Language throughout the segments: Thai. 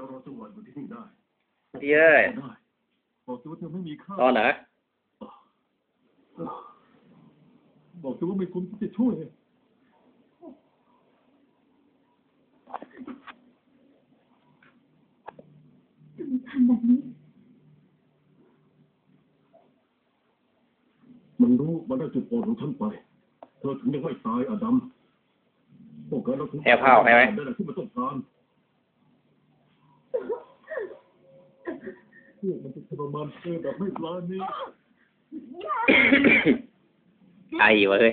เรารอจังหวะอยู่ที่นี่ได้เย้ย ได้บอกสิว่าเธอไม่มีค่า ตอนไหนบอกสิว่าไม่คุ้มที่จะช่วย ทำแบบนี้ มันรู้มันได้จุดอ่อนของฉันไป เธอถึงยังไม่ตายอดัมพวกเราถึงแอบเผาใช่ไหมได้แหละที่มันต้องการ พวกมันจะทรมานเธอแบบไม่ปลานี้ไอ้วะเฮ้ย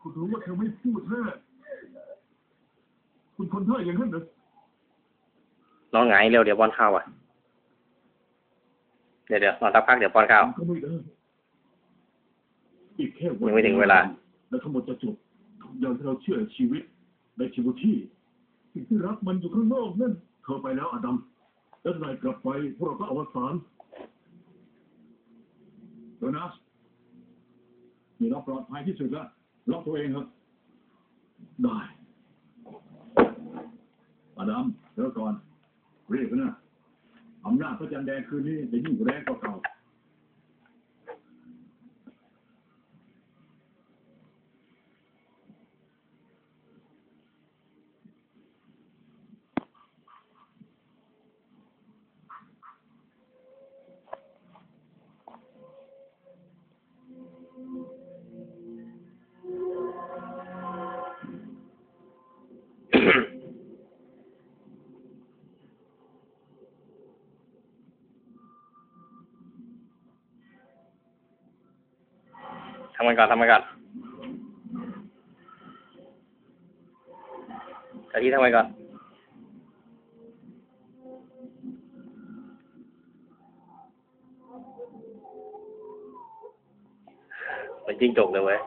คุณรู้ว่าเธอไม่พูดแน่คุณทนได้อย่างนั้นเหรอน้องไงเร็วเดี๋ยวป้อนข้าวอะ เดี๋ยวเดี๋ยวนอนสักพักเดี๋ยวป้อนข้าวก็ไม่ได้อีกแค่วันยังไม่ถึงเวลา แล้วทั้งหมดจะจบทุกอย่างที่เราเชื่อในชีวิตในชีวิตที่สิ่งที่รักมันอยู่ข้างนอกนั่นเธอไปแล้วอดัม แล้วนายกลับไปพวกเราก็อวสานโดนัสนี่เราปลอดภัยที่สุดแล้วล็อกตัวเองครับ ได้อดัมเดี๋ยวก่อนรีบนะอำนาจพระจันทร์แดงคืนนี้จะยิ่งแรงกว่าเก่า ทำกันก่อนทำกันก่อนกะทิทำกันก่อนเป็นจิ้งจกเลยเว้ย